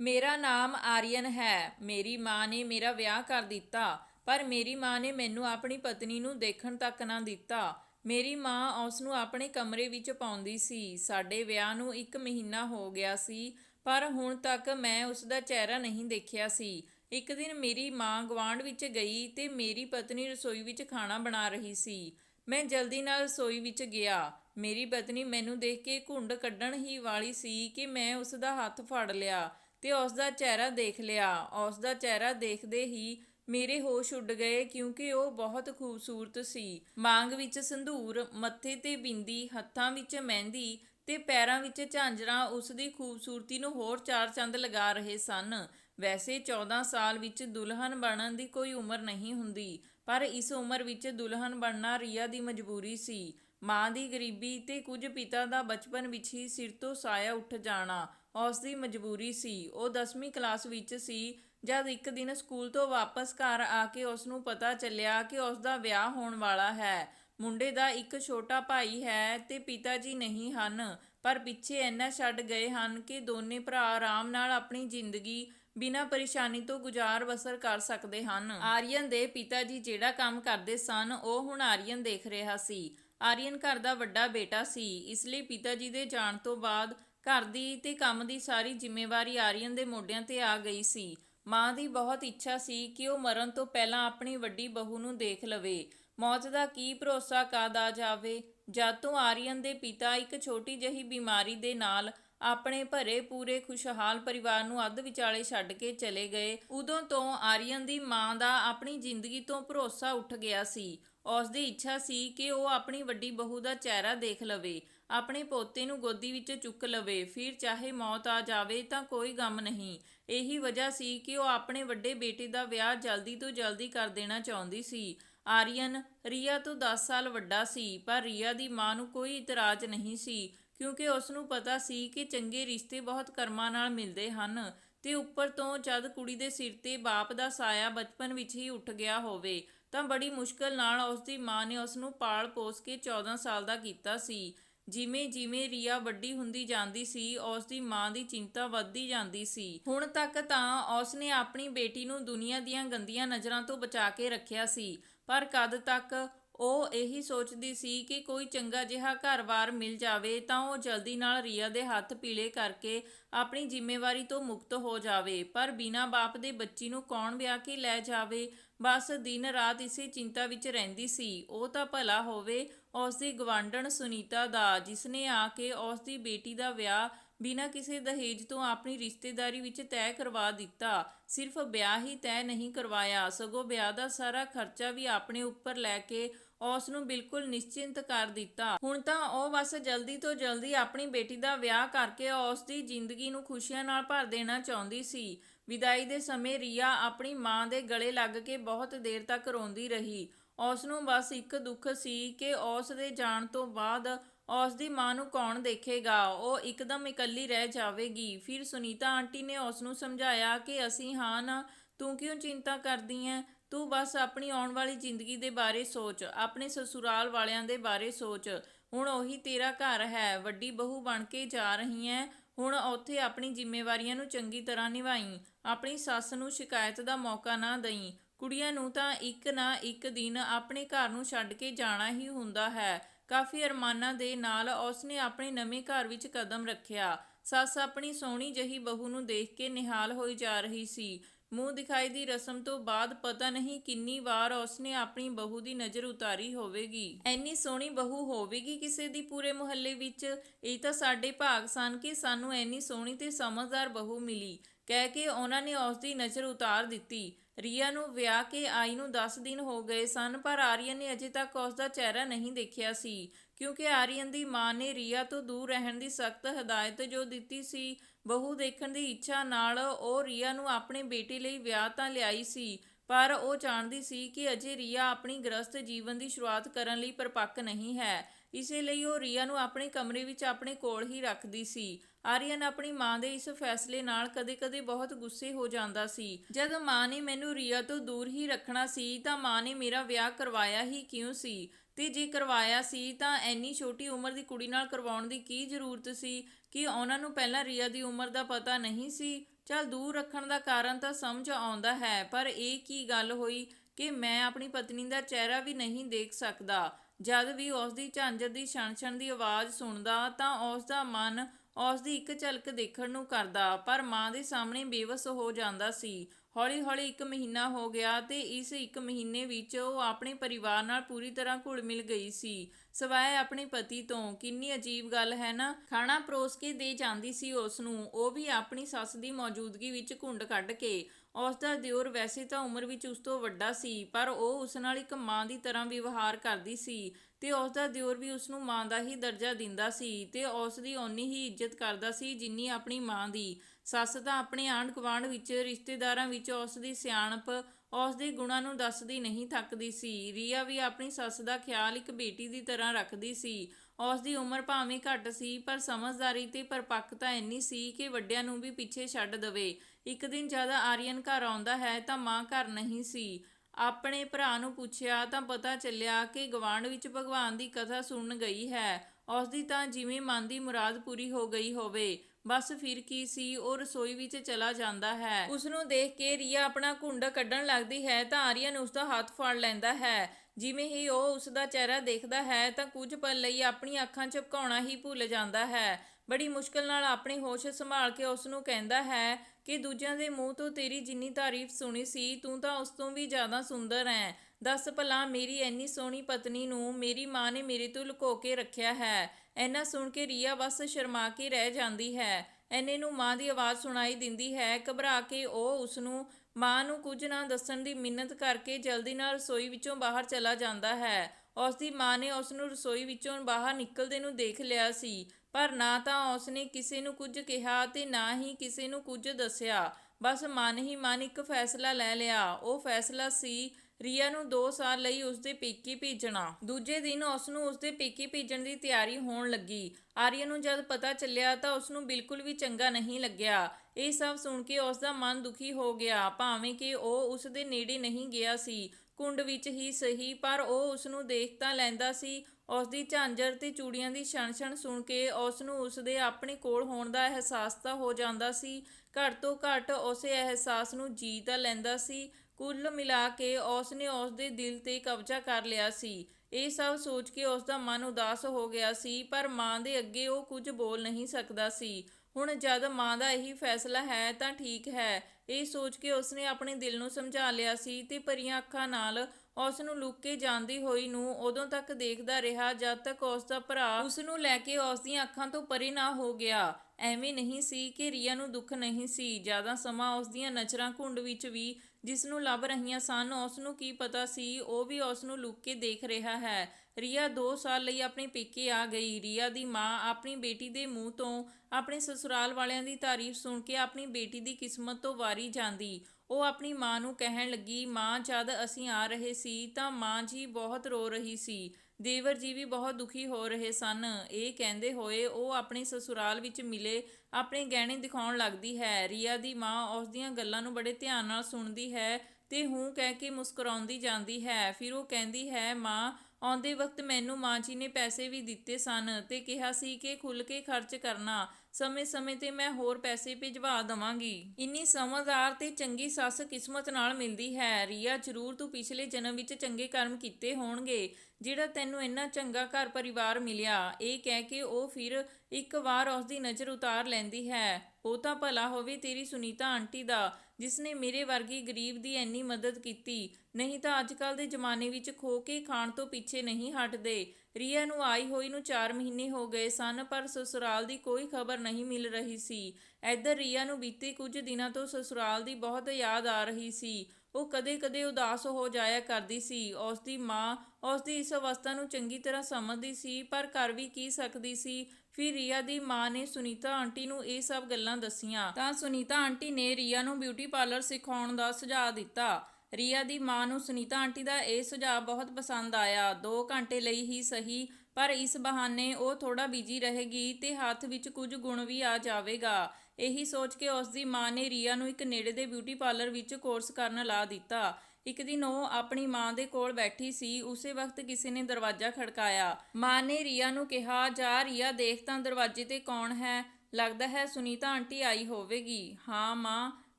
ਮੇਰਾ ਨਾਮ ਆਰੀਅਨ ਹੈ। ਮੇਰੀ ਮਾਂ ਨੇ ਮੇਰਾ ਵਿਆਹ ਕਰ ਦਿੱਤਾ, ਪਰ ਮੇਰੀ ਮਾਂ ਨੇ ਮੈਨੂੰ ਆਪਣੀ ਪਤਨੀ ਨੂੰ ਦੇਖਣ ਤੱਕ ਨਾ ਦਿੱਤਾ। ਮੇਰੀ ਮਾਂ ਉਸ ਨੂੰ ਆਪਣੇ ਕਮਰੇ ਵਿੱਚ ਪਾਉਂਦੀ ਸੀ। ਸਾਡੇ ਵਿਆਹ ਨੂੰ 1 ਮਹੀਨਾ ਹੋ ਗਿਆ ਸੀ, ਪਰ ਹੁਣ ਤੱਕ ਮੈਂ ਉਸ ਦਾ ਚਿਹਰਾ ਨਹੀਂ ਦੇਖਿਆ ਸੀ। ਇੱਕ ਦਿਨ ਮੇਰੀ ਮਾਂ ਗਵਾਂਢ ਵਿੱਚ ਗਈ ਤੇ ਮੇਰੀ ਪਤਨੀ ਰਸੋਈ ਵਿੱਚ ਖਾਣਾ ਬਣਾ ਰਹੀ ਸੀ। ਮੈਂ ਜਲਦੀ ਨਾਲ ਰਸੋਈ ਵਿੱਚ ਗਿਆ। ਮੇਰੀ ਪਤਨੀ ਮੈਨੂੰ ਦੇਖ ਕੇ ਘੁੰਡ ਕੱਢਣ ਹੀ ਵਾਲੀ ਸੀ ਕਿ ਮੈਂ ਉਸ ਦਾ ਹੱਥ ਫੜ ਲਿਆ। ਤੇ ਉਸ ਦਾ ਚਿਹਰਾ ਦੇਖ ਲਿਆ। ਉਸ ਦਾ ਚਿਹਰਾ ਦੇਖਦੇ ਹੀ ਮੇਰੇ ਹੋਸ਼ ਉੱਡ ਗਏ ਕਿਉਂਕਿ ਉਹ ਬਹੁਤ ਖੂਬਸੂਰਤ ਸੀ। ਮਾਂਗ ਵਿੱਚ ਸੰਧੂਰ ਮੱਥੇ ਤੇ ਬਿੰਦੀ, ਹੱਥਾਂ ਵਿੱਚ ਮਹਿੰਦੀ ਤੇ ਪੈਰਾਂ ਵਿੱਚ ਝਾਂਜਰਾਂ ਉਸ ਦੀ ਖੂਬਸੂਰਤੀ ਨੂੰ ਹੋਰ ਚਾਰ ਚੰਦ ਲਗਾ ਰਹੇ ਸਨ। ਵੈਸੇ 14 ਸਾਲ ਵਿੱਚ ਦੁਲਹਨ ਬਣਨ ਦੀ ਕੋਈ ਉਮਰ ਨਹੀਂ ਹੁੰਦੀ, ਪਰ ਇਸ ਉਮਰ ਵਿੱਚ ਦੁਲਹਨ ਬਣਨਾ ਰੀਆ ਦੀ ਮਜਬੂਰੀ ਸੀ। ਮਾਂ ਦੀ ਗਰੀਬੀ ਤੇ ਕੁਝ ਪਿਤਾ ਦਾ ਬਚਪਨ ਵਿੱਚ ਹੀ ਸਿਰ ਤੋਂ ਸਾਇਆ ਉੱਠ ਜਾਣਾ ਉਸ ਦੀ ਮਜਬੂਰੀ ਸੀ। ਉਹ 10ਵੀਂ ਕਲਾਸ ਵਿੱਚ ਸੀ। ਜਦ ਇੱਕ ਦਿਨ ਸਕੂਲ ਤੋਂ ਵਾਪਸ ਘਰ ਆ ਕੇ ਉਸ ਨੂੰ ਪਤਾ ਚੱਲਿਆ ਕਿ ਉਸ ਦਾ ਵਿਆਹ ਹੋਣ ਵਾਲਾ ਹੈ। ਮੁੰਡੇ ਦਾ ਇੱਕ ਛੋਟਾ ਭਾਈ ਹੈ ਤੇ ਪਿਤਾ ਜੀ ਨਹੀਂ ਹਨ, ਪਰ ਪਿੱਛੇ ਇੰਨਾ ਛੱਡ ਗਏ ਹਨ ਕਿ ਦੋਨੇ ਭਰਾ ਆਰਾਮ ਨਾਲ ਆਪਣੀ ਜ਼ਿੰਦਗੀ ਬਿਨਾਂ ਪਰੇਸ਼ਾਨੀ ਤੋਂ ਗੁਜ਼ਾਰ ਬਸਰ ਕਰ ਸਕਦੇ ਹਨ। ਆਰੀਅਨ ਦੇ ਪਿਤਾ ਜੀ ਜਿਹੜਾ ਕੰਮ ਕਰਦੇ ਸਨ, ਉਹ ਹੁਣ ਆਰੀਅਨ ਦੇਖ ਰਿਹਾ ਸੀ। ਆਰੀਅਨ ਘਰ ਦਾ ਵੱਡਾ ਬੇਟਾ ਸੀ। ਇਸ ਲਈ ਪਿਤਾ ਜੀ ਦੇ ਜਾਣ ਤੋਂ ਬਾਅਦ ਘਰ ਦੀ ਤੇ ਕੰਮ ਦੀ ਸਾਰੀ ਜ਼ਿੰਮੇਵਾਰੀ ਆਰੀਅਨ ਦੇ ਮੋਢਿਆਂ ਤੇ ਆ ਗਈ ਸੀ। ਮਾਂ ਦੀ ਬਹੁਤ ਇੱਛਾ ਸੀ ਕਿ ਉਹ ਮਰਨ ਤੋਂ ਪਹਿਲਾਂ ਆਪਣੀ ਵੱਡੀ ਬਹੂ ਨੂੰ ਦੇਖ ਲਵੇ। ਮੌਤ ਦਾ ਕੀ ਭਰੋਸਾ ਕਦ ਆ ਜਾਵੇ? ਜਦ ਤੋਂ ਆਰੀਅਨ ਦੇ ਪਿਤਾ ਇੱਕ ਛੋਟੀ ਜਿਹੀ ਬਿਮਾਰੀ ਦੇ ਨਾਲ ਆਪਣੇ ਭਰੇ ਪੂਰੇ ਖੁਸ਼ਹਾਲ ਪਰਿਵਾਰ ਨੂੰ ਅੱਧ ਵਿਚਾਲੇ ਛੱਡ ਕੇ ਚਲੇ ਗਏ, ਉਦੋਂ ਤੋਂ ਆਰੀਅਨ ਦੀ ਮਾਂ ਦਾ ਆਪਣੀ ਜ਼ਿੰਦਗੀ ਤੋਂ ਭਰੋਸਾ ਉੱਠ ਗਿਆ ਸੀ। ਉਸ ਦੀ ਇੱਛਾ ਸੀ ਕਿ ਉਹ ਆਪਣੀ ਵੱਡੀ ਬਹੂ ਦਾ ਚਿਹਰਾ ਦੇਖ ਲਵੇ, ਆਪਣੇ ਪੋਤੇ ਨੂੰ ਗੋਦੀ ਵਿੱਚ ਚੁੱਕ ਲਵੇ, ਫਿਰ ਚਾਹੇ ਮੌਤ ਆ ਜਾਵੇ ਤਾਂ ਕੋਈ ਗਮ ਨਹੀਂ। ਇਹੀ ਵਜ੍ਹਾ ਸੀ ਕਿ ਉਹ ਆਪਣੇ ਵੱਡੇ ਬੇਟੇ ਦਾ ਵਿਆਹ ਜਲਦੀ ਤੋਂ ਜਲਦੀ ਕਰ ਦੇਣਾ ਚਾਹੁੰਦੀ ਸੀ। ਆਰੀਅਨ, ਰੀਆ ਤੋਂ 10 ਸਾਲ ਵੱਡਾ ਸੀ, ਪਰ ਰੀਆ ਦੀ ਮਾਂ ਨੂੰ ਕੋਈ ਇਤਰਾਜ਼ ਨਹੀਂ ਸੀ, ਕਿਉਂਕਿ ਉਸ ਨੂੰ ਪਤਾ ਸੀ ਕਿ ਚੰਗੇ ਰਿਸ਼ਤੇ ਬਹੁਤ ਕਰਮਾਂ ਨਾਲ ਮਿਲਦੇ ਹਨ ਤੇ ਉੱਪਰ ਤੋਂ ਜਦ ਕੁੜੀ ਦੇ ਸਿਰ ਤੇ ਬਾਪ ਦਾ ਸਾਇਆ ਬਚਪਨ ਵਿੱਚ ਹੀ ਉੱਠ ਗਿਆ ਹੋਵੇ ਤਾਂ ਬੜੀ ਮੁਸ਼ਕਲ ਨਾਲ ਉਸ ਦੀ ਮਾਂ ਨੇ ਉਸ ਨੂੰ ਪਾਲ ਪੋਸ ਕੇ 14 ਸਾਲ ਦਾ ਕੀਤਾ ਸੀ। ਜਿਵੇਂ ਜਿਵੇਂ ਰੀਆ ਵੱਡੀ ਹੁੰਦੀ ਜਾਂਦੀ ਸੀ ਉਸ ਦੀ ਮਾਂ ਦੀ ਚਿੰਤਾ ਵੱਧਦੀ ਜਾਂਦੀ ਸੀ। ਹੁਣ ਤੱਕ ਤਾਂ ਉਸ ਨੇ ਆਪਣੀ ਬੇਟੀ ਨੂੰ ਦੁਨੀਆ ਦੀਆਂ ਗੰਦੀਆਂ ਨਜ਼ਰਾਂ ਤੋਂ ਬਚਾ ਕੇ ਰੱਖਿਆ ਸੀ, ਪਰ ਕਦ ਤੱਕ ਉਹ ਇਹੀ ਸੋਚਦੀ ਸੀ ਕਿ ਕੋਈ ਚੰਗਾ ਜਿਹਾ ਘਰ-ਬਾਰ ਮਿਲ ਜਾਵੇ ਤਾਂ ਉਹ ਜਲਦੀ ਨਾਲ ਰੀਆ ਦੇ ਹੱਥ ਪੀਲੇ ਕਰਕੇ ਆਪਣੀ ਜ਼ਿੰਮੇਵਾਰੀ ਤੋਂ ਮੁਕਤ ਹੋ ਜਾਵੇ। ਪਰ ਬਿਨਾਂ ਬਾਪ ਦੇ ਬੱਚੀ ਨੂੰ ਕੌਣ ਵਿਆਹ ਕੇ ਲੈ ਜਾਵੇ? ਬਸ ਦਿਨ ਰਾਤ ਇਸੇ ਚਿੰਤਾ ਵਿੱਚ ਰਹਿੰਦੀ ਸੀ। ਉਹ ਤਾਂ ਭਲਾ ਹੋਵੇ ਉਸ ਦੀ ਗਵਾਂਢਣ ਸੁਨੀਤਾ ਦਾ ਜਿਸ ਨੇ ਆ ਕੇ ਉਸ ਦੀ ਬੇਟੀ ਦਾ ਵਿਆਹ ਬਿਨਾਂ ਕਿਸੇ ਦਹੇਜ ਤੋਂ ਆਪਣੀ ਰਿਸ਼ਤੇਦਾਰੀ ਵਿੱਚ ਤੈਅ ਕਰਵਾ ਦਿੱਤਾ। ਸਿਰਫ ਵਿਆਹ ਹੀ ਤੈਅ ਨਹੀਂ ਕਰਵਾਇਆ, ਸਗੋਂ ਵਿਆਹ ਦਾ ਸਾਰਾ ਖਰਚਾ ਵੀ ਆਪਣੇ ਉੱਪਰ ਲੈ ਕੇ ਉਸ ਨੂੰ ਬਿਲਕੁਲ ਨਿਸ਼ਚਿੰਤ ਕਰ ਦਿੱਤਾ। ਹੁਣ ਤਾਂ ਉਹ ਬਸ ਜਲਦੀ ਤੋਂ ਜਲਦੀ ਆਪਣੀ ਬੇਟੀ ਦਾ ਵਿਆਹ ਕਰਕੇ ਉਸ ਦੀ ਜ਼ਿੰਦਗੀ ਨੂੰ ਖੁਸ਼ੀਆਂ ਨਾਲ ਭਰ ਦੇਣਾ ਚਾਹੁੰਦੀ ਸੀ। ਵਿਦਾਈ ਦੇ ਸਮੇਂ ਰੀਆ ਆਪਣੀ ਮਾਂ ਦੇ ਗਲੇ ਲੱਗ ਕੇ ਬਹੁਤ ਦੇਰ ਤੱਕ ਰੋਂਦੀ ਰਹੀ। ਉਸ ਨੂੰ ਬਸ ਇੱਕ ਦੁੱਖ ਸੀ ਕਿ ਉਸ ਦੇ ਜਾਣ ਤੋਂ ਬਾਅਦ ਉਸ ਦੀ ਮਾਂ ਨੂੰ ਕੌਣ ਦੇਖੇਗਾ? ਉਹ ਇੱਕਦਮ ਇਕੱਲੀ ਰਹਿ ਜਾਵੇਗੀ। ਫਿਰ ਸੁਨੀਤਾ ਆਂਟੀ ਨੇ ਉਸ ਨੂੰ ਸਮਝਾਇਆ ਕਿ ਅਸੀਂ ਹਾਂ ਨਾ, ਤੂੰ ਕਿਉਂ ਚਿੰਤਾ ਕਰਦੀ ਐ? ਤੂੰ ਬਸ ਆਪਣੀ ਆਉਣ ਵਾਲੀ ਜ਼ਿੰਦਗੀ ਦੇ ਬਾਰੇ ਸੋਚ, ਆਪਣੇ ਸਸੁਰਾਲ ਵਾਲਿਆਂ ਦੇ ਬਾਰੇ ਸੋਚ। ਹੁਣ ਉਹੀ ਤੇਰਾ ਘਰ ਹੈ, ਵੱਡੀ ਬਹੂ ਬਣ ਕੇ ਜਾ ਰਹੀ ਹੈ ਹੁਣ ਉੱਥੇ ਆਪਣੀ ਜ਼ਿੰਮੇਵਾਰੀਆਂ ਨੂੰ ਚੰਗੀ ਤਰ੍ਹਾਂ ਨਿਭਾਈ, ਆਪਣੀ ਸੱਸ ਨੂੰ ਸ਼ਿਕਾਇਤ ਦਾ ਮੌਕਾ ਨਾ ਦੇਈ। ਕੁੜੀਆਂ ਨੂੰ ਤਾਂ ਇੱਕ ਨਾ ਇੱਕ ਦਿਨ ਆਪਣੇ ਘਰ ਨੂੰ ਛੱਡ ਕੇ ਜਾਣਾ ਹੀ ਹੁੰਦਾ ਹੈ। ਕਾਫੀ ਅਰਮਾਨਾਂ ਦੇ ਨਾਲ ਉਸਨੇ ਆਪਣੇ ਨਵੇਂ ਘਰ ਵਿੱਚ ਕਦਮ ਰੱਖਿਆ। ਸੱਸ ਆਪਣੀ ਸੋਹਣੀ ਜਹੀ ਬਹੂ ਨੂੰ ਦੇਖ ਕੇ ਨਿਹਾਲ ਹੋਈ ਜਾ ਰਹੀ ਸੀ। ਮੂੰਹ ਦਿਖਾਈ ਦੀ ਰਸਮ ਤੋਂ ਬਾਅਦ ਪਤਾ ਨਹੀਂ ਕਿੰਨੀ ਵਾਰ ਉਸਨੇ ਆਪਣੀ ਬਹੂ ਦੀ ਨਜ਼ਰ ਉਤਾਰੀ ਹੋਵੇਗੀ। ਐਨੀ ਸੋਹਣੀ ਬਹੂ ਹੋਵੇਗੀ ਕਿਸੇ ਦੀ ਪੂਰੇ ਮੁਹੱਲੇ ਵਿੱਚ? ਇਹ ਤਾਂ ਸਾਡੇ ਭਾਗ ਸਨ ਕਿ ਸਾਨੂੰ ਐਨੀ ਸੋਹਣੀ ਤੇ ਸਮਝਦਾਰ ਬਹੂ ਮਿਲੀ। ਕਹਿ ਕੇ ਉਹਨਾਂ ਨੇ ਉਸ ਦੀ ਨਜ਼ਰ ਉਤਾਰ ਦਿੱਤੀ। ਰੀਆ ਨੂੰ ਵਿਆਹ ਕੇ ਆਈ ਨੂੰ 10 ਦਿਨ ਹੋ ਗਏ ਸਨ, ਪਰ ਆਰੀਅਨ ਨੇ ਅਜੇ ਤੱਕ ਉਸ ਦਾ ਚਿਹਰਾ ਨਹੀਂ ਦੇਖਿਆ ਸੀ। ਕਿਉਂਕਿ ਆਰੀਅਨ ਦੀ ਮਾਂ ਨੇ ਰੀਆ ਤੋਂ ਦੂਰ ਰਹਿਣ ਦੀ ਸਖਤ ਹਦਾਇਤ ਜੋ ਦਿੱਤੀ ਸੀ ਬਹੂ ਦੇਖਣ ਦੀ ਇੱਛਾ ਨਾਲ ਉਹ ਰੀਆ ਨੂੰ ਆਪਣੇ ਬੇਟੇ ਲਈ ਵਿਆਹ ਤਾਂ ਲਿਆਈ ਸੀ, ਪਰ ਉਹ ਜਾਣਦੀ ਸੀ ਕਿ ਅਜੇ ਰੀਆ ਆਪਣੀ ਗ੍ਰਸਤ ਜੀਵਨ ਦੀ ਸ਼ੁਰੂਆਤ ਕਰਨ ਲਈ ਪਰਪੱਕ ਨਹੀਂ ਹੈ। ਇਸੇ ਲਈ ਉਹ ਰੀਆ ਨੂੰ ਆਪਣੇ ਕਮਰੇ ਵਿੱਚ ਆਪਣੇ ਕੋਲ ਹੀ ਰੱਖਦੀ ਸੀ। ਆਰੀਅਨ ਆਪਣੀ ਮਾਂ ਦੇ ਇਸ ਫੈਸਲੇ ਨਾਲ ਕਦੇ-ਕਦੇ ਬਹੁਤ ਗੁੱਸੇ ਹੋ ਜਾਂਦਾ ਸੀ। ਜਦ ਮਾਂ ਨੇ ਮੈਨੂੰ ਰੀਆ ਤੋਂ ਦੂਰ ਹੀ ਰੱਖਣਾ ਸੀ, ਤਾਂ ਮਾਂ ਨੇ ਮੇਰਾ ਵਿਆਹ ਕਰਵਾਇਆ ਹੀ ਕਿਉਂ ਸੀ? ਤੇ ਜੇ ਕਰਵਾਇਆ ਸੀ, ਤਾਂ ਐਨੀ ਛੋਟੀ ਉਮਰ ਦੀ ਕੁੜੀ ਨਾਲ ਕਰਵਾਉਣ ਦੀ ਕੀ ਜ਼ਰੂਰਤ ਸੀ? ਕਿ ਉਹਨਾਂ ਨੂੰ ਪਹਿਲਾਂ ਰੀਆ ਦੀ ਉਮਰ ਦਾ ਪਤਾ ਨਹੀਂ ਸੀ। ਚਲ ਦੂਰ ਰੱਖਣ ਦਾ ਕਾਰਨ ਤਾਂ ਸਮਝ ਆਉਂਦਾ ਹੈ, ਪਰ ਇਹ ਕੀ ਗੱਲ ਹੋਈ ਕਿ ਮੈਂ ਆਪਣੀ ਪਤਨੀ ਦਾ ਚਿਹਰਾ ਵੀ ਨਹੀਂ ਦੇਖ ਸਕਦਾ। ਜਦ ਵੀ ਉਸ ਦੀ ਝਾਂਜਰ ਦੀ ਛਣਛਣ ਦੀ ਆਵਾਜ਼ ਸੁਣਦਾ ਤਾਂ ਉਸ ਦਾ ਮਨ ਉਸ ਦੀ ਇੱਕ ਝਲਕ ਦੇਖਣ ਨੂੰ ਕਰਦਾ, ਪਰ ਮਾਂ ਦੇ ਸਾਹਮਣੇ ਬੇਵਸ ਹੋ ਜਾਂਦਾ ਸੀ। ਹੌਲੀ-ਹੌਲੀ ਇੱਕ ਮਹੀਨਾ ਹੋ ਗਿਆ ਤੇ ਇਸ ਇੱਕ ਮਹੀਨੇ ਵਿੱਚ ਉਹ ਆਪਣੇ ਪਰਿਵਾਰ ਨਾਲ ਪੂਰੀ ਤਰ੍ਹਾਂ ਘੁਲ ਮਿਲ ਗਈ ਸੀ। ਸਵਾਏ ਆਪਣੇ ਪਤੀ ਤੋਂ, ਕਿੰਨੀ ਅਜੀਬ ਗੱਲ ਹੈ ਨਾ, ਖਾਣਾ ਪਰੋਸ ਕੇ ਦੇ ਜਾਂਦੀ ਸੀ ਉਸ ਨੂੰ, ਉਹ ਵੀ ਆਪਣੀ ਸੱਸ ਦੀ ਮੌਜੂਦਗੀ ਵਿੱਚ ਘੁੰਡ ਕੱਢ ਕੇ। ਉਸ ਦਾ ਦਿਓਰ ਵੈਸੇ ਤਾਂ ਉਮਰ ਵਿੱਚ ਉਸ ਤੋਂ ਵੱਡਾ ਸੀ, ਪਰ ਉਹ ਉਸ ਨਾਲ ਇੱਕ ਮਾਂ ਦੀ ਤਰ੍ਹਾਂ ਵਿਵਹਾਰ ਕਰਦੀ ਸੀ ਤੇ ਉਸ ਦਾ ਦਿਓਰ ਵੀ ਉਸ ਨੂੰ ਮਾਂ ਦਾ ਹੀ ਦਰਜਾ ਦਿੰਦਾ ਸੀ ਤੇ ਉਸ ਦੀ ਓਨੀ ਹੀ ਇੱਜ਼ਤ ਕਰਦਾ ਸੀ ਜਿੰਨੀ ਆਪਣੀ ਮਾਂ ਦੀ। ਸੱਸ ਤਾਂ ਆਪਣੇ ਆਂਢ ਗੁਆਂਢ ਵਿੱਚ, ਰਿਸ਼ਤੇਦਾਰਾਂ ਵਿੱਚ ਉਸ ਦੀ ਸਿਆਣਪ ਉਸ ਦੇ ਗੁਣਾਂ ਨੂੰ ਦੱਸਦੀ ਨਹੀਂ ਥੱਕਦੀ ਸੀ। ਰੀਆ ਵੀ ਆਪਣੀ ਸੱਸ ਦਾ ਖਿਆਲ ਇੱਕ ਬੇਟੀ ਦੀ ਤਰ੍ਹਾਂ ਰੱਖਦੀ ਸੀ। ਉਸ ਦੀ ਉਮਰ ਭਾਵੇਂ ਘੱਟ ਸੀ, ਪਰ ਸਮਝਦਾਰੀ ਤੇ ਪਰਪੱਕਤਾ ਇੰਨੀ ਸੀ ਕਿ ਵੱਡਿਆਂ ਨੂੰ ਵੀ ਪਿੱਛੇ ਛੱਡ ਦਵੇ। ਇੱਕ ਦਿਨ ਜਦ ਆਰੀਅਨ ਘਰ ਆਉਂਦਾ ਹੈ ਤਾਂ ਮਾਂ ਘਰ ਨਹੀਂ ਸੀ। ਆਪਣੇ ਭਰਾ ਨੂੰ ਪੁੱਛਿਆ ਤਾਂ ਪਤਾ ਚੱਲਿਆ ਕਿ ਗਵਾਂਢ ਵਿੱਚ ਭਗਵਾਨ ਦੀ ਕਥਾ ਸੁਣਨ ਗਈ ਹੈ। ਉਸ ਦੀ ਤਾਂ ਜਿਵੇਂ ਮਨ ਦੀ ਮੁਰਾਦ ਪੂਰੀ ਹੋ ਗਈ ਹੋਵੇ। ਬਸ ਫਿਰ ਕੀ ਸੀ, ਉਹ ਰਸੋਈ ਵਿੱਚ ਚਲਾ ਜਾਂਦਾ ਹੈ। ਉਸ ਨੂੰ ਦੇਖ ਕੇ ਰੀਆ ਆਪਣਾ ਘੁੰਡ ਕੱਢਣ ਲੱਗਦੀ ਹੈ ਤਾਂ ਆਰੀਅਨ ਉਸ ਦਾ ਹੱਥ ਫੜ ਲੈਂਦਾ ਹੈ। ਜਿਵੇਂ ਹੀ ਉਹ ਉਸ ਦਾ ਚਿਹਰਾ ਦੇਖਦਾ ਹੈ ਤਾਂ ਕੁਝ ਪਲ ਲਈ ਆਪਣੀ ਅੱਖਾਂ ਝਪਕਾਉਣਾ ਹੀ ਭੁੱਲ ਜਾਂਦਾ ਹੈ। ਬੜੀ ਮੁਸ਼ਕਲ ਨਾਲ ਆਪਣੀ ਹੋਸ਼ ਸੰਭਾਲ ਕੇ ਉਸ ਨੂੰ ਕਹਿੰਦਾ ਹੈ ਕਿ ਦੂਜਿਆਂ ਦੇ ਮੂੰਹ ਤੋਂ ਤੇਰੀ ਜਿੰਨੀ ਤਾਰੀਫ ਸੁਣੀ ਸੀ, ਤੂੰ ਤਾਂ ਉਸ ਤੋਂ ਵੀ ਜ਼ਿਆਦਾ ਸੁੰਦਰ ਹੈ। ਦੱਸ ਭਲਾ ਮੇਰੀ ਐਨੀ ਸੋਹਣੀ ਪਤਨੀ ਨੂੰ ਮੇਰੀ ਮਾਂ ਨੇ ਮੇਰੇ ਤੋਂ ਲੁਕੋ ਕੇ ਰੱਖਿਆ ਹੈ। ਐਨਾ ਸੁਣ ਕੇ ਰੀਆ ਬਸ ਸ਼ਰਮਾ ਕੇ ਰਹਿ ਜਾਂਦੀ ਹੈ। ਐਨੇ ਨੂੰ ਮਾਂ ਦੀ ਆਵਾਜ਼ ਸੁਣਾਈ ਦਿੰਦੀ ਹੈ। ਘਬਰਾ ਕੇ ਉਹ ਉਸ ਨੂੰ ਮਾਂ ਨੂੰ ਕੁਝ ਨਾ ਦੱਸਣ ਦੀ ਮਿੰਨਤ ਕਰਕੇ ਜਲਦੀ ਨਾਲ ਰਸੋਈ ਵਿੱਚੋਂ ਬਾਹਰ ਚਲਾ ਜਾਂਦਾ ਹੈ। ਉਸ ਦੀ ਮਾਂ ਨੇ ਉਸ ਨੂੰ ਰਸੋਈ ਵਿੱਚੋਂ ਬਾਹਰ ਨਿਕਲਦੇ ਨੂੰ ਦੇਖ ਲਿਆ ਸੀ, ਪਰ ਨਾ ਤਾਂ ਉਸ ਨੇ ਕਿਸੇ ਨੂੰ ਕੁਝ ਕਿਹਾ ਤੇ ਨਾ ਹੀ ਕਿਸੇ ਨੂੰ ਕੁਝ ਦੱਸਿਆ। ਬਸ ਮਨ ਹੀ ਮਨ ਇੱਕ ਫੈਸਲਾ ਲੈ ਲਿਆ। ਉਹ ਫੈਸਲਾ ਸੀ ਰੀਆ ਨੂੰ 2 ਸਾਲ ਲਈ ਉਸਦੇ ਪੇਕੇ ਭੇਜਣਾ। ਦੂਜੇ ਦਿਨ ਉਸ ਨੂੰ ਉਸਦੇ ਪੇਕੇ ਭੇਜਣ ਦੀ ਤਿਆਰੀ ਹੋਣ ਲੱਗੀ। ਆਰੀਆ ਨੂੰ ਜਦ ਪਤਾ ਚੱਲਿਆ ਤਾਂ ਉਸ ਨੂੰ ਬਿਲਕੁਲ ਵੀ ਚੰਗਾ ਨਹੀਂ ਲੱਗਿਆ। ਇਹ ਸਭ ਸੁਣ ਕੇ ਉਸ ਦਾ ਮਨ ਦੁਖੀ ਹੋ ਗਿਆ, ਭਾਵੇਂ ਕਿ ਉਹ ਉਸ ਦੇ ਨੇੜੇ ਨਹੀਂ ਗਿਆ ਸੀ। ਕੁੰਡ ਵਿੱਚ ਹੀ ਸਹੀ, ਪਰ ਉਹ ਉਸ ਨੂੰ ਦੇਖ ਤਾਂ ਲੈਂਦਾ ਸੀ। ਉਸ ਦੀ ਝਾਂਜਰ ਤੇ ਚੂੜੀਆਂ ਦੀ ਛਣ-ਛਣ ਸੁਣ ਕੇ ਉਸ ਨੂੰ ਉਸ ਦੇ ਆਪਣੇ ਕੋਲ ਹੋਣ ਦਾ ਅਹਿਸਾਸ ਤਾਂ ਹੋ ਜਾਂਦਾ ਸੀ। ਘੱਟ ਤੋਂ ਘੱਟ ਉਸੇ ਅਹਿਸਾਸ ਨੂੰ ਜੀ ਤਾਂ ਲੈਂਦਾ ਸੀ। ਕੁੱਲ ਮਿਲਾ ਕੇ ਉਸ ਨੇ ਉਸ ਦੇ ਦਿਲ ਤੇ ਕਬਜ਼ਾ ਕਰ ਲਿਆ ਸੀ। ਇਹ ਸਭ ਸੋਚ ਕੇ ਉਸ ਦਾ ਮਨ ਉਦਾਸ ਹੋ ਗਿਆ ਸੀ, ਪਰ ਮਾਂ ਦੇ ਅੱਗੇ ਉਹ ਕੁਝ ਬੋਲ ਨਹੀਂ ਸਕਦਾ ਸੀ। ਹੁਣ ਜਦ ਮਾਂ ਦਾ ਇਹੀ ਫੈਸਲਾ ਹੈ ਤਾਂ ਠੀਕ ਹੈ। ਇਹ ਸੋਚ ਕੇ ਉਸਨੇ ਆਪਣੇ ਦਿਲ ਨੂੰ ਸਮਝਾ ਲਿਆ ਸੀ ਤੇ ਪਰੀਆਂ ਅੱਖਾਂ ਨਾਲ ਉਸ ਨੂੰ ਲੁੱਕ ਕੇ ਜਾਂਦੀ ਹੋਈ ਨੂੰ ਉਦੋਂ ਤੱਕ ਦੇਖਦਾ ਰਿਹਾ ਜਦ ਤੱਕ ਉਸ ਦਾ ਭਰਾ ਉਸ ਨੂੰ ਲੈ ਕੇ ਉਸ ਦੀਆਂ ਅੱਖਾਂ ਤੋਂ ਪਰੇ ਨਾ ਹੋ ਗਿਆ। ਐਵੇਂ ਨਹੀਂ ਸੀ ਕਿ ਰੀਆ ਨੂੰ ਦੁੱਖ ਨਹੀਂ ਸੀ। ਜ਼ਿਆਦਾ ਸਮਾਂ ਉਸ ਦੀਆਂ ਨਜ਼ਰਾਂ ਘੁੰਡ ਵਿੱਚ ਵੀ ਜਿਸ ਨੂੰ ਲੱਭ ਰਹੀਆਂ ਸਨ ਉਸ ਨੂੰ ਕੀ ਪਤਾ ਸੀ? ਉਹ ਵੀ ਉਸ ਨੂੰ ਲੁੱਕ ਕੇ ਦੇਖ ਰਿਹਾ ਹੈ। ਰੀਆ 2 ਸਾਲ ਲਈ ਆਪਣੇ ਪੇਕੇ ਆ ਗਈ। ਰੀਆ ਦੀ ਮਾਂ ਆਪਣੀ ਬੇਟੀ ਦੇ ਮੂੰਹ ਤੋਂ ਆਪਣੇ ਸਸੁਰਾਲ ਵਾਲਿਆਂ ਦੀ ਤਾਰੀਫ ਸੁਣ ਕੇ ਆਪਣੀ ਬੇਟੀ ਦੀ ਕਿਸਮਤ ਤੋਂ ਵਾਰੀ ਜਾਂਦੀ। ਉਹ ਆਪਣੀ ਮਾਂ ਨੂੰ ਕਹਿਣ ਲੱਗੀ, ਮਾਂ, ਜਦ ਅਸੀਂ ਆ ਰਹੇ ਸੀ ਤਾਂ ਮਾਂ ਜੀ ਬਹੁਤ ਰੋ ਰਹੀ ਸੀ। ਦੇਵਰ ਜੀ ਵੀ ਬਹੁਤ ਦੁਖੀ ਹੋ ਰਹੇ ਸਨ। ਇਹ ਕਹਿੰਦੇ ਹੋਏ ਉਹ ਆਪਣੇ ਸਸੁਰਾਲ ਵਿੱਚ ਮਿਲੇ, ਆਪਣੇ ਗਹਿਣੇ ਦਿਖਾਉਣ ਲੱਗਦੀ ਹੈ। ਰੀਆ ਦੀ ਮਾਂ ਉਸ ਦੀਆਂ ਗੱਲਾਂ ਨੂੰ ਬੜੇ ਧਿਆਨ ਨਾਲ ਸੁਣਦੀ ਹੈ ਤੇ ਹੂੰ ਕਹਿ ਕੇ ਮੁਸਕਰਾਉਂਦੀ ਜਾਂਦੀ ਹੈ। ਫਿਰ ਉਹ ਕਹਿੰਦੀ ਹੈ, ਮਾਂ, ਆਉਂਦੇ ਵਕਤ ਮੈਨੂੰ ਮਾਂ ਜੀ ਨੇ ਪੈਸੇ ਵੀ ਦਿੱਤੇ ਸਨ ਤੇ ਕਿਹਾ ਸੀ ਕਿ ਖੁੱਲ ਕੇ ਖਰਚ ਕਰਨਾ। ਸਮੇਂ-ਸਮੇਂ ਤੇ ਮੈਂ ਹੋਰ ਪੈਸੇ ਭਿਜਵਾ ਦਵਾਂਗੀ। ਇੰਨੀ ਸਮਝਦਾਰ ਤੇ ਚੰਗੀ ਸੱਸ ਕਿਸਮਤ ਨਾਲ ਮਿਲਦੀ ਹੈ। ਰੀਆ, ਜ਼ਰੂਰ ਤੂੰ ਪਿਛਲੇ ਜਨਮ ਵਿੱਚ ਚੰਗੇ ਕਰਮ ਕੀਤੇ ਹੋਣਗੇ, ਜਿਹੜਾ ਤੈਨੂੰ ਇੰਨਾ ਚੰਗਾ ਘਰ ਪਰਿਵਾਰ ਮਿਲਿਆ। ਇਹ ਕਹਿ ਕੇ ਉਹ ਫਿਰ ਇੱਕ ਵਾਰ ਉਸ ਦੀ ਨਜ਼ਰ ਉਤਾਰ ਲੈਂਦੀ ਹੈ। ਉਹ ਤਾਂ ਭਲਾ ਹੋਵੇ ਤੇਰੀ ਸੁਨੀਤਾ ਆਂਟੀ ਦਾ। ਜਿਸ ਨੇ ਮੇਰੇ ਵਰਗੀ ਗਰੀਬ ਦੀ ਇੰਨੀ ਮਦਦ ਕੀਤੀ, ਨਹੀਂ ਤਾਂ ਅੱਜ ਕੱਲ ਦੇ ਜ਼ਮਾਨੇ ਵਿੱਚ ਖੋ ਕੇ ਖਾਣ ਤੋਂ ਪਿੱਛੇ ਨਹੀਂ ਹਟਦੇ। ਰੀਆ ਨੂੰ ਆਈ ਹੋਈ ਨੂੰ 4 ਮਹੀਨੇ ਹੋ ਗਏ ਸਨ, ਪਰ ਸਸੁਰਾਲ ਦੀ ਕੋਈ ਖਬਰ ਨਹੀਂ ਮਿਲ ਰਹੀ ਸੀ। ਇੱਧਰ ਰੀਆ ਨੂੰ ਬੀਤੇ ਕੁਝ ਦਿਨਾਂ ਤੋਂ ਸਸੁਰਾਲ ਦੀ ਬਹੁਤ ਯਾਦ ਆ ਰਹੀ ਸੀ। ਉਹ ਕਦੇ-ਕਦੇ ਉਦਾਸ ਹੋ ਜਾਇਆ ਕਰਦੀ ਸੀ। ਉਸ ਦੀ ਮਾਂ ਉਸ ਦੀ ਇਸ ਅਵਸਥਾ ਨੂੰ ਚੰਗੀ ਤਰ੍ਹਾਂ ਸਮਝਦੀ ਸੀ, ਪਰ ਕਰ ਵੀ ਕੀ ਸਕਦੀ ਸੀ? ਫਿਰ ਰੀਆ ਦੀ ਮਾਂ ਨੇ ਸੁਨੀਤਾ ਆਂਟੀ ਨੂੰ ਇਹ ਸਭ ਗੱਲਾਂ ਦੱਸੀਆਂ। ਤਾਂ ਸੁਨੀਤਾ ਆਂਟੀ ਨੇ ਰੀਆ ਨੂੰ ਬਿਊਟੀ ਪਾਰਲਰ ਸਿਖਾਉਣ ਦਾ ਸੁਝਾਅ ਦਿੱਤਾ। ਰੀਆ ਦੀ ਮਾਂ ਨੂੰ ਸੁਨੀਤਾ ਆਂਟੀ ਦਾ ਇਹ ਸੁਝਾਅ ਬਹੁਤ ਪਸੰਦ ਆਇਆ। 2 ਘੰਟੇ ਲਈ ਹੀ ਸਹੀ, ਪਰ ਇਸ ਬਹਾਨੇ ਉਹ ਥੋੜਾ ਬਿਜ਼ੀ ਰਹੇਗੀ ਤੇ ਹੱਥ ਵਿੱਚ ਕੁਝ ਗੁਣ ਵੀ ਆ ਜਾਵੇਗਾ। ਇਹੀ ਸੋਚ ਕੇ ਉਸ ਦੀ ਮਾਂ ਨੇ ਰੀਆ ਨੂੰ ਇੱਕ ਨੇੜੇ ਦੇ ਬਿਊਟੀ ਪਾਰਲਰ ਵਿੱਚ ਕੋਰਸ ਕਰਨ ਲਾ ਦਿੱਤਾ। ਇੱਕ ਦਿਨ ਉਹ ਆਪਣੀ ਮਾਂ ਦੇ ਕੋਲ ਬੈਠੀ ਸੀ, ਉਸੇ ਵਕਤ ਕਿਸੇ ਨੇ ਦਰਵਾਜ਼ਾ ਖੜਕਾਇਆ। ਮਾਂ ਨੇ ਰੀਆ ਨੂੰ ਕਿਹਾ, ਜਾ ਰੀਆ, ਦੇਖ ਤਾਂ ਦਰਵਾਜ਼ੇ ਤੇ ਕੌਣ ਹੈ? ਲੱਗਦਾ ਹੈ ਸੁਨੀਤਾ ਆਂਟੀ ਆਈ ਹੋਵੇਗੀ। ਹਾਂ ਮਾਂ,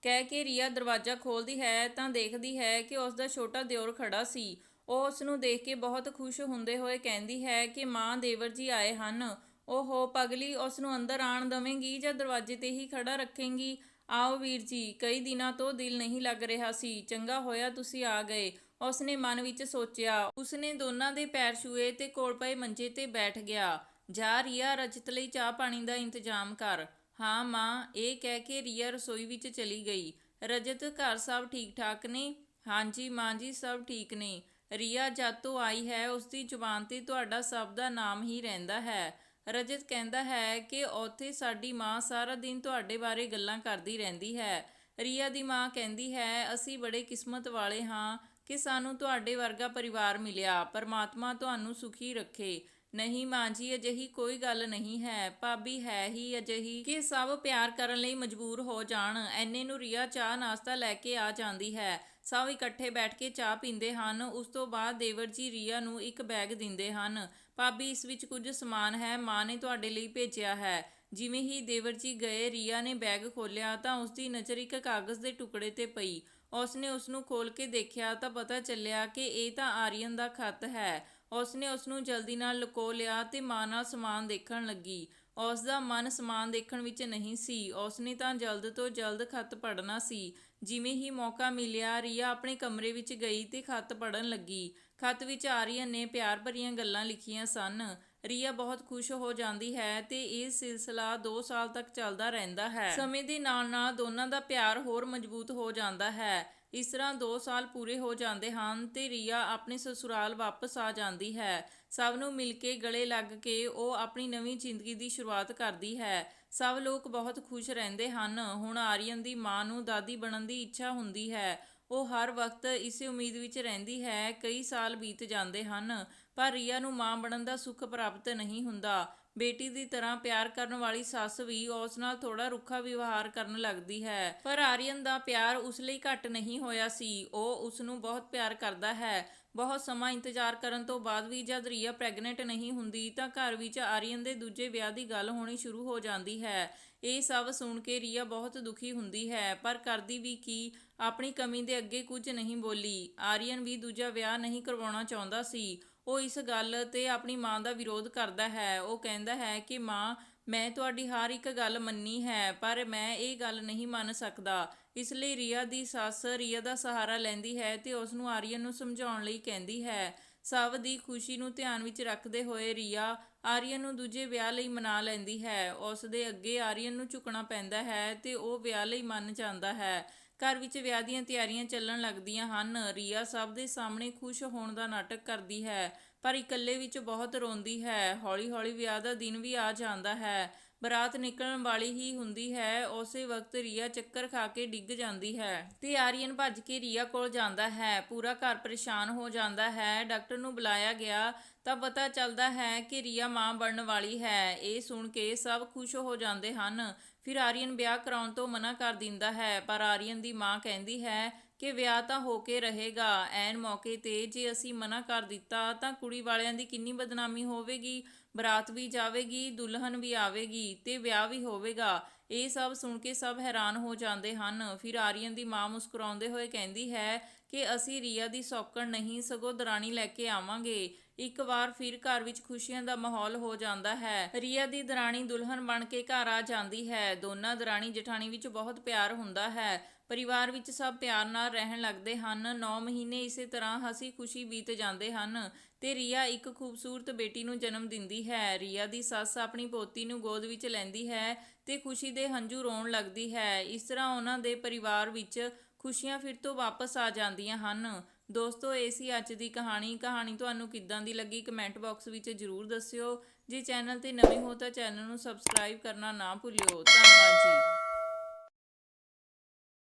ਕਹਿ ਕੇ ਰੀਆ ਦਰਵਾਜ਼ਾ ਖੋਲਦੀ ਹੈ, ਤਾਂ ਦੇਖਦੀ ਹੈ ਕਿ ਉਸ ਦਾ ਛੋਟਾ ਦਿਓਰ ਖੜਾ ਸੀ। ਉਹ ਉਸ ਨੂੰ ਦੇਖ ਕੇ ਬਹੁਤ ਖੁਸ਼ ਹੁੰਦੇ ਹੋਏ ਕਹਿੰਦੀ ਹੈ ਕਿ ਮਾਂ ਦੇਵਰ ਜੀ ਆਏ ਹਨ। ਓਹੋ, ਪਗਲੀ ਉਸ ਨੂੰ ਅੰਦਰ ਆਣ ਦਵੇਂਗੀ ਜਾਂ ਦਰਵਾਜ਼ੇ ਤੇ ਹੀ ਖੜਾ ਰੱਖੇਂਗੀ? ਆਓ ਵੀਰ ਜੀ, ਕਈ ਦਿਨਾਂ ਤੋਂ ਦਿਲ ਨਹੀਂ ਲੱਗ ਰਿਹਾ ਸੀ। ਚੰਗਾ ਹੋਇਆ ਤੁਸੀਂ ਆ ਗਏ। ਉਸਨੇ ਮਨ ਵਿੱਚ ਸੋਚਿਆ, ਉਸਨੇ ਦੋਨਾਂ ਦੇ ਪੈਰ ਛੂਏ ਤੇ ਕੋਲ ਪਏ ਮੰਜੇ ਤੇ ਬੈਠ ਗਿਆ। ਜਾ ਰੀਆ, ਰਜਤ ਲਈ ਚਾਹ ਪਾਣੀ ਦਾ ਇੰਤਜ਼ਾਮ ਕਰ। ਹਾਂ ਮਾਂ, ਇਹ ਕਹਿ ਕੇ ਰੀਆ ਰਸੋਈ ਵਿੱਚ ਚਲੀ ਗਈ। ਰਜਤ ਘਰ ਸਭ ਠੀਕ ਠਾਕ ਨੇ? ਹਾਂਜੀ ਮਾਂ ਜੀ, ਸਭ ਠੀਕ ਨੇ। ਰੀਆ ਜਦ ਤੋਂ ਆਈ ਹੈ ਉਸ ਦੀ ਜ਼ੁਬਾਨ ਤੇ ਤੁਹਾਡਾ ਸਭ ਦਾ ਨਾਮ ਹੀ ਰਹਿੰਦਾ ਹੈ। ਰਜਤ ਕਹਿੰਦਾ ਹੈ ਕਿ ਉੱਥੇ ਸਾਡੀ ਮਾਂ ਸਾਰਾ ਦਿਨ ਤੁਹਾਡੇ ਬਾਰੇ ਗੱਲਾਂ ਕਰਦੀ ਰਹਿੰਦੀ ਹੈ। ਰੀਆ ਦੀ ਮਾਂ ਕਹਿੰਦੀ ਹੈ, ਅਸੀਂ ਬੜੇ ਕਿਸਮਤ ਵਾਲੇ ਹਾਂ ਕਿ ਸਾਨੂੰ ਤੁਹਾਡੇ ਵਰਗਾ ਪਰਿਵਾਰ ਮਿਲਿਆ। ਪਰਮਾਤਮਾ ਤੁਹਾਨੂੰ ਸੁਖੀ ਰੱਖੇ। ਨਹੀਂ ਮਾਂ ਜੀ, ਅਜਿਹੀ ਕੋਈ ਗੱਲ ਨਹੀਂ ਹੈ। ਭਾਬੀ ਹੈ ਹੀ ਅਜਿਹੀ ਕਿ ਸਭ ਪਿਆਰ ਕਰਨ ਲਈ ਮਜਬੂਰ ਹੋ ਜਾਣ। ਐਨੇ ਨੂੰ ਰੀਆ ਚਾਹ ਨਾਸਤਾ ਲੈ ਕੇ ਆ ਜਾਂਦੀ ਹੈ। ਸਭ ਇਕੱਠੇ ਬੈਠ ਕੇ ਚਾਹ ਪੀਂਦੇ ਹਨ। ਉਸ ਤੋਂ ਬਾਅਦ ਦੇਵਰ ਜੀ ਰੀਆ ਨੂੰ ਇੱਕ ਬੈਗ ਦਿੰਦੇ ਹਨ। ਭਾਬੀ, ਇਸ ਵਿੱਚ ਕੁਝ ਸਮਾਨ ਹੈ, ਮਾਂ ਨੇ ਤੁਹਾਡੇ ਲਈ ਭੇਜਿਆ ਹੈ। ਜਿਵੇਂ ਹੀ ਦੇਵਰ ਜੀ ਗਏ, ਰੀਆ ਨੇ ਬੈਗ ਖੋਲ੍ਹਿਆ ਤਾਂ ਉਸ ਦੀ ਨਜ਼ਰ ਇੱਕ ਕਾਗਜ਼ ਦੇ ਟੁਕੜੇ ਤੇ ਪਈ। ਉਸਨੇ ਉਸ ਨੂੰ ਖੋਲ ਕੇ ਦੇਖਿਆ ਤਾਂ ਪਤਾ ਚੱਲਿਆ ਕਿ ਇਹ ਤਾਂ ਆਰੀਅਨ ਦਾ ਖਤ ਹੈ। ਉਸਨੇ ਉਸ ਨੂੰ ਜਲਦੀ ਨਾਲ ਲੁਕੋ ਲਿਆ ਤੇ ਮਾਂ ਨਾਲ ਸਮਾਨ ਦੇਖਣ ਲੱਗੀ। ਉਸ ਦਾ ਮਨ ਸਮਾਨ ਦੇਖਣ ਵਿੱਚ ਨਹੀਂ ਸੀ। ਉਸਨੇ ਤਾਂ ਜਲਦ ਤੋਂ ਜਲਦ ਖਤ ਪੜ੍ਹਨਾ ਸੀ। ਜਿਵੇਂ ਹੀ ਮੌਕਾ ਮਿਲਿਆ, ਰੀਆ ਆਪਣੇ ਕਮਰੇ ਵਿੱਚ ਗਈ ਤੇ ਖੱਤ ਪੜ੍ਹਨ ਲੱਗੀ। ਖਤ ਵਿੱਚ ਆਰੀਅਨ ਨੇ ਪਿਆਰ ਭਰੀਆਂ ਗੱਲਾਂ ਲਿਖੀਆਂ ਸਨ। ਰੀਆ ਬਹੁਤ ਖੁਸ਼ ਹੋ ਜਾਂਦੀ ਹੈ ਤੇ ਇਹ ਸਿਲਸਿਲਾ 2 ਸਾਲ ਤੱਕ ਚੱਲਦਾ ਰਹਿੰਦਾ ਹੈ। ਸਮੇਂ ਦੇ ਨਾਲ ਨਾਲ ਦੋਨਾਂ ਦਾ ਪਿਆਰ ਹੋਰ ਮਜ਼ਬੂਤ ਹੋ ਜਾਂਦਾ ਹੈ। ਇਸ ਤਰ੍ਹਾਂ 2 ਸਾਲ ਪੂਰੇ ਹੋ ਜਾਂਦੇ ਹਨ ਤੇ ਰੀਆ ਆਪਣੇ ਸਸੁਰਾਲ ਵਾਪਸ ਆ ਜਾਂਦੀ ਹੈ। ਸਭ ਨੂੰ ਮਿਲ ਕੇ ਗਲੇ ਲੱਗ ਕੇ ਉਹ ਆਪਣੀ ਨਵੀਂ ਜ਼ਿੰਦਗੀ ਦੀ ਸ਼ੁਰੂਆਤ ਕਰਦੀ ਹੈ। ਸਭ ਲੋਕ ਬਹੁਤ ਖੁਸ਼ ਰਹਿੰਦੇ ਹਨ। ਹੁਣ ਆਰੀਅਨ ਦੀ ਮਾਂ ਨੂੰ ਦਾਦੀ ਬਣਨ ਦੀ ਇੱਛਾ ਹੁੰਦੀ ਹੈ। ਉਹ ਹਰ ਵਕਤ ਇਸੇ ਉਮੀਦ ਵਿੱਚ ਰਹਿੰਦੀ ਹੈ। ਕਈ ਸਾਲ ਬੀਤ ਜਾਂਦੇ ਹਨ, ਪਰ ਰੀਆ ਨੂੰ ਮਾਂ ਬਣਨ ਦਾ ਸੁੱਖ ਪ੍ਰਾਪਤ ਨਹੀਂ ਹੁੰਦਾ। ਬੇਟੀ ਦੀ ਤਰ੍ਹਾਂ ਪਿਆਰ ਕਰਨ ਵਾਲੀ ਸੱਸ ਵੀ ਉਸ ਨਾਲ ਥੋੜਾ ਰੁੱਖਾ ਵਿਵਹਾਰ ਕਰਨ ਲੱਗਦੀ ਹੈ। ਪਰ ਆਰੀਅਨ ਦਾ ਪਿਆਰ ਉਸ ਲਈ ਘੱਟ ਨਹੀਂ ਹੋਇਆ ਸੀ। ਉਹ ਉਸ ਨੂੰ ਬਹੁਤ ਪਿਆਰ ਕਰਦਾ ਹੈ। ਬਹੁਤ ਸਮਾਂ ਇੰਤਜ਼ਾਰ ਕਰਨ ਤੋਂ ਬਾਅਦ ਵੀ ਜਦ ਰੀਆ ਪ੍ਰੈਗਨੈਂਟ ਨਹੀਂ ਹੁੰਦੀ ਤਾਂ ਘਰ ਵਿੱਚ ਆਰੀਅਨ ਦੇ ਦੂਜੇ ਵਿਆਹ ਦੀ ਗੱਲ ਹੋਣੀ ਸ਼ੁਰੂ ਹੋ ਜਾਂਦੀ ਹੈ। ਇਹ ਸਭ ਸੁਣ ਕੇ ਰੀਆ ਬਹੁਤ ਦੁਖੀ ਹੁੰਦੀ ਹੈ, ਪਰ ਕਰਦੀ ਵੀ ਕੀ, ਆਪਣੀ ਕਮੀ ਦੇ ਅੱਗੇ ਕੁਝ ਨਹੀਂ ਬੋਲੀ। ਆਰੀਅਨ ਵੀ ਦੂਜਾ ਵਿਆਹ ਨਹੀਂ ਕਰਵਾਉਣਾ ਚਾਹੁੰਦਾ ਸੀ। ਉਹ ਇਸ ਗੱਲ ਤੇ ਆਪਣੀ ਮਾਂ ਦਾ ਵਿਰੋਧ ਕਰਦਾ ਹੈ। ਉਹ ਕਹਿੰਦਾ ਹੈ ਕਿ ਮਾਂ, ਮੈਂ ਤੁਹਾਡੀ ਹਰ ਇੱਕ ਗੱਲ ਮੰਨੀ ਹੈ, ਪਰ ਮੈਂ ਇਹ ਗੱਲ ਨਹੀਂ ਮੰਨ ਸਕਦਾ। ਇਸ ਲਈ ਰੀਆ ਦੀ ਸੱਸ ਰੀਆ ਦਾ ਸਹਾਰਾ ਲੈਂਦੀ ਹੈ ਤੇ ਉਸ ਨੂੰ ਆਰੀਅਨ ਨੂੰ ਸਮਝਾਉਣ ਲਈ ਕਹਿੰਦੀ ਹੈ। ਸਭ ਦੀ ਖੁਸ਼ੀ ਨੂੰ ਧਿਆਨ ਵਿੱਚ ਰੱਖਦੇ ਹੋਏ ਰੀਆ ਆਰੀਅਨ ਨੂੰ ਦੂਜੇ ਵਿਆਹ ਲਈ ਮਨਾ ਲੈਂਦੀ ਹੈ। ਉਸ ਦੇ ਅੱਗੇ ਆਰੀਅਨ ਨੂੰ ਝੁਕਣਾ ਪੈਂਦਾ ਹੈ ਤੇ ਉਹ ਵਿਆਹ ਲਈ ਮੰਨ ਜਾਂਦਾ ਹੈ। ਘਰ ਵਿੱਚ ਵਿਆਹ ਦੀਆਂ ਤਿਆਰੀਆਂ ਚੱਲਣ ਲੱਗਦੀਆਂ ਹਨ। ਰੀਆ ਸਭ ਦੇ ਸਾਹਮਣੇ ਖੁਸ਼ ਹੋਣ ਦਾ ਨਾਟਕ ਕਰਦੀ ਹੈ, ਪਰ ਇਕੱਲੇ ਵਿੱਚ ਬਹੁਤ ਰੋਂਦੀ ਹੈ। ਹੌਲੀ-ਹੌਲੀ ਵਿਆਹ ਦਾ ਦਿਨ ਵੀ ਆ ਜਾਂਦਾ ਹੈ। ਬਰਾਤ ਨਿਕਲਣ ਵਾਲੀ ਹੀ ਹੁੰਦੀ ਹੈ, ਉਸੇ ਵਕਤ ਰੀਆ ਚੱਕਰ ਖਾ ਕੇ ਡਿੱਗ ਜਾਂਦੀ ਹੈ ਤੇ ਆਰੀਅਨ ਭੱਜ ਕੇ ਰੀਆ ਕੋਲ ਜਾਂਦਾ ਹੈ। ਪੂਰਾ ਘਰ ਪਰੇਸ਼ਾਨ ਹੋ ਜਾਂਦਾ ਹੈ। ਡਾਕਟਰ ਨੂੰ ਬੁਲਾਇਆ ਗਿਆ ਤਾਂ ਪਤਾ ਚੱਲਦਾ ਹੈ ਕਿ ਰੀਆ ਮਾਂ ਬਣਨ ਵਾਲੀ ਹੈ। ਇਹ ਸੁਣ ਕੇ ਸਭ ਖੁਸ਼ ਹੋ ਜਾਂਦੇ ਹਨ। ਫਿਰ ਆਰੀਅਨ ਵਿਆਹ ਕਰਾਉਣ ਤੋਂ ਮਨਾ ਕਰ ਦਿੰਦਾ ਹੈ, ਪਰ ਆਰੀਅਨ ਦੀ ਮਾਂ ਕਹਿੰਦੀ ਹੈ ਕਿ ਵਿਆਹ ਤਾਂ ਹੋ ਕੇ ਰਹੇਗਾ, ਐਨ ਮੌਕੇ ਤੇ ਜੇ ਅਸੀਂ ਮਨਾ ਕਰ ਦਿੱਤਾ ਤਾਂ ਕੁੜੀ ਵਾਲਿਆਂ ਦੀ ਕਿੰਨੀ ਬਦਨਾਮੀ ਹੋਵੇਗੀ, ਬਰਾਤ ਵੀ ਜਾਵੇਗੀ, ਦੁਲਹਨ ਵੀ ਆਵੇਗੀ ਤੇ ਵਿਆਹ ਵੀ ਹੋਵੇਗਾ। ਇਹ ਸਭ ਸੁਣ ਕੇ ਸਭ ਹੈਰਾਨ ਹੋ ਜਾਂਦੇ ਹਨ। ਫਿਰ ਆਰੀਅਨ ਦੀ ਮਾਂ ਮੁਸਕਰਾਉਂਦੇ ਹੋਏ ਕਹਿੰਦੀ ਹੈ ਕਿ ਅਸੀਂ ਰੀਆ ਦੀ ਸੌਕਣ ਨਹੀਂ, ਸਗੋਂ ਦਰਾਣੀ ਲੈ ਕੇ ਆਵਾਂਗੇ। ਇੱਕ ਵਾਰ ਫਿਰ ਘਰ ਵਿੱਚ ਖੁਸ਼ੀਆਂ ਦਾ ਮਾਹੌਲ ਹੋ ਜਾਂਦਾ ਹੈ। ਰੀਆ ਦੀ ਦਰਾਣੀ ਦੁਲਹਨ ਬਣ ਕੇ ਘਰ ਆ ਜਾਂਦੀ ਹੈ। ਦੋਨਾਂ ਦਰਾਣੀ ਜਠਾਣੀ ਵਿੱਚ ਬਹੁਤ ਪਿਆਰ ਹੁੰਦਾ ਹੈ। ਪਰਿਵਾਰ ਵਿੱਚ ਸਭ ਪਿਆਰ ਨਾਲ ਰਹਿਣ ਲੱਗਦੇ ਹਨ। 9 ਮਹੀਨੇ ਇਸੇ ਤਰ੍ਹਾਂ ਹਸੀ ਖੁਸ਼ੀ ਬੀਤ ਜਾਂਦੇ ਹਨ ਤੇ ਰੀਆ ਇੱਕ ਖੂਬਸੂਰਤ ਬੇਟੀ ਨੂੰ ਜਨਮ ਦਿੰਦੀ ਹੈ। ਰੀਆ ਦੀ ਸੱਸ ਆਪਣੀ ਪੋਤੀ ਨੂੰ ਗੋਦ ਵਿੱਚ ਲੈਂਦੀ ਹੈ ਤੇ ਖੁਸ਼ੀ ਦੇ ਹੰਝੂ ਰੋਣ ਲੱਗਦੀ ਹੈ। ਇਸ ਤਰ੍ਹਾਂ ਉਹਨਾਂ ਦੇ ਪਰਿਵਾਰ ਵਿੱਚ ਖੁਸ਼ੀਆਂ ਫਿਰ ਤੋਂ ਵਾਪਸ ਆ ਜਾਂਦੀਆਂ ਹਨ। ਦੋਸਤੋ, ਇਹ ਸੀ ਅੱਜ ਦੀ ਕਹਾਣੀ। ਕਹਾਣੀ ਤੁਹਾਨੂੰ ਕਿੱਦਾਂ ਦੀ ਲੱਗੀ ਕਮੈਂਟ ਬਾਕਸ ਵਿੱਚ ਜਰੂਰ ਦੱਸਿਓ। ਜੇ ਚੈਨਲ ਤੇ ਨਵੇਂ ਹੋ ਤਾਂ ਚੈਨਲ ਨੂੰ ਸਬਸਕ੍ਰਾਈਬ ਕਰਨਾ ਨਾ ਭੁੱਲਿਓ। ਧੰਨਵਾਦ ਜੀ।